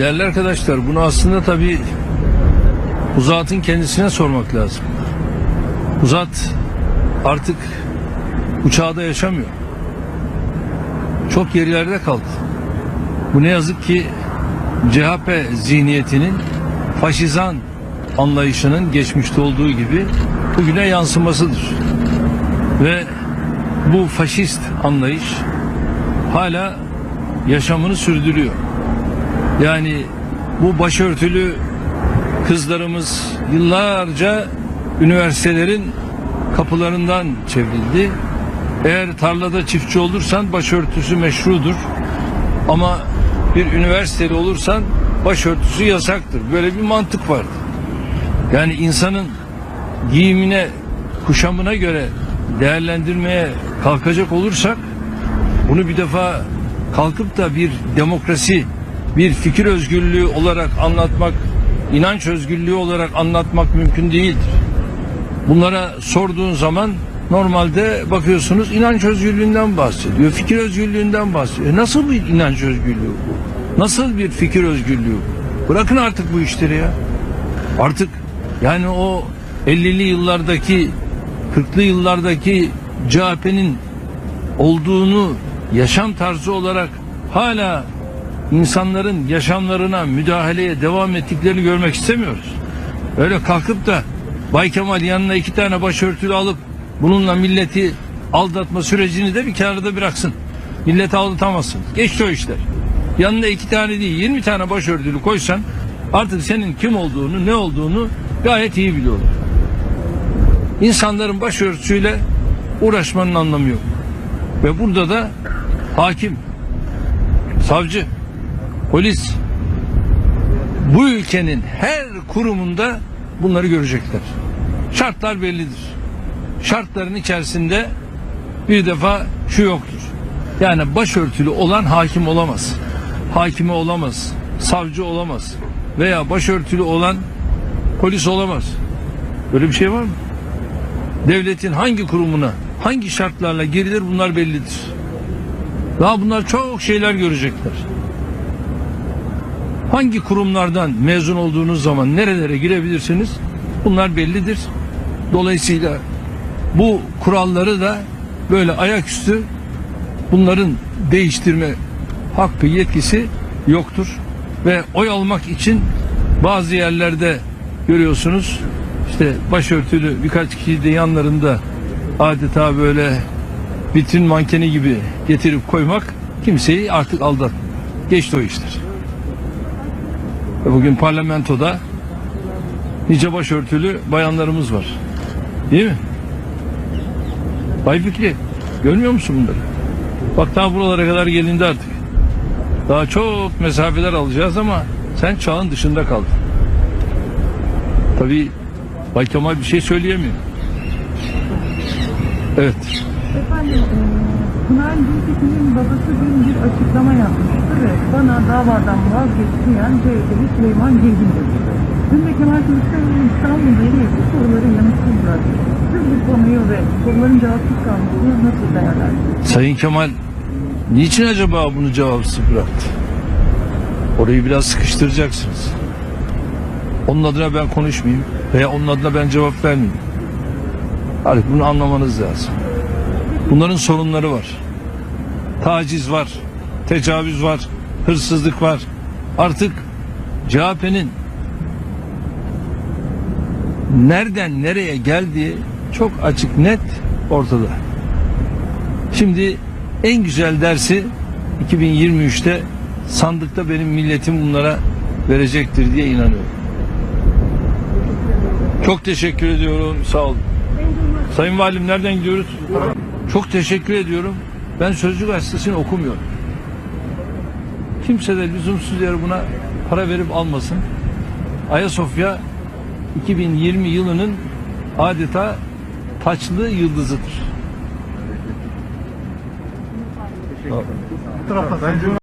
değerli arkadaşlar bunu aslında tabii bu zatın kendisine sormak lazım. Bu zat artık bu çağda yaşamıyor. Çok gerilerde kaldı. Bu ne yazık ki CHP zihniyetinin faşizan anlayışının geçmişte olduğu gibi bugüne yansımasıdır. Ve bu faşist anlayış hala yaşamını sürdürüyor. Yani bu başörtülü kızlarımız yıllarca üniversitelerin kapılarından çevrildi. Eğer tarlada çiftçi olursan başörtüsü meşrudur. Ama bir üniversiteli olursan başörtüsü yasaktır. Böyle bir mantık vardı. Yani insanın giyimine, kuşamına göre değerlendirmeye kalkacak olursak bunu bir defa kalkıp da bir demokrasi, bir fikir özgürlüğü olarak anlatmak, inanç özgürlüğü olarak anlatmak mümkün değildir. Bunlara sorduğun zaman normalde bakıyorsunuz inanç özgürlüğünden bahsediyor, fikir özgürlüğünden bahsediyor. E Nasıl bir inanç özgürlüğü bu? Nasıl bir fikir özgürlüğü bu? Bırakın artık bu işleri ya. Artık yani o 50'li yıllardaki 40'lı yıllardaki CHP'nin olduğunu yaşam tarzı olarak hala insanların yaşamlarına müdahaleye devam ettiklerini görmek istemiyoruz. Öyle kalkıp da Bay Kemal yanına iki tane başörtülü alıp bununla milleti aldatma sürecini de bir kenarda bıraksın. Milleti aldatamazsın. Geçti o işler. Yanına iki tane değil 20 tane başörtülü koysan artık senin kim olduğunu ne olduğunu gayet iyi biliyorlar. İnsanların başörtüsüyle uğraşmanın anlamı yok. Ve burada da hakim, savcı, polis bu ülkenin her kurumunda bunları görecekler. Şartlar bellidir. Şartların içerisinde bir defa şu yoktur. Yani başörtülü olan hakim olamaz. Hakime olamaz. Savcı olamaz. Veya başörtülü olan polis olamaz. Böyle bir şey var mı? Devletin hangi kurumuna, hangi şartlarla girilir bunlar bellidir. Daha bunlar çok şeyler görecekler. Hangi kurumlardan mezun olduğunuz zaman nerelere girebilirsiniz? Bunlar bellidir. Dolayısıyla bu kuralları da böyle ayaküstü bunların değiştirme hakkı yetkisi yoktur. Ve oy almak için bazı yerlerde görüyorsunuz işte başörtülü birkaç kişi de yanlarında adeta böyle vitrin mankeni gibi getirip koymak kimseyi artık aldat. Geçti o işler. Bugün parlamentoda nice başörtülü bayanlarımız var. Değil mi? Bay Fikri görmüyor musun bunları? Bak daha buralara kadar gelindi artık. Daha çok mesafeler alacağız ama sen çağın dışında kaldın. Tabii Bay Kemal bir şey söyleyemiyor. Evet. Efendim, e, Pınar babası dün bir açıklama yapmıştı ve bana davadan vazgeç diyen CHP'li Süleyman Ceyhun demişti. Dün de Kemal Kılıçdaroğlu İstanbul'da yaptığı soruları yanıtsız bıraktı. Siz bu konuyu ve soruların cevapsız kalmasını nasıl değerlendiriyorsunuz? Sayın Kemal niçin acaba bunu cevapsız bıraktı? Orayı biraz sıkıştıracaksınız. Onun adına ben konuşmayayım veya onun adına ben cevap vermeyeyim. Artık bunu anlamanız lazım. Bunların sorunları var. Taciz var, tecavüz var, hırsızlık var. Artık CHP'nin nereden nereye geldiği çok açık net ortada. Şimdi en güzel dersi 2023'te sandıkta benim milletim bunlara verecektir diye inanıyorum. Çok teşekkür ediyorum. Sağ olun. Sayın Valim nereden gidiyoruz? Çok teşekkür ediyorum. Ben Sözcü Gazetesi'ni okumuyorum. Kimse de lüzumsuz yere buna para verip almasın. Ayasofya 2020 yılının adeta taçlı yıldızıdır.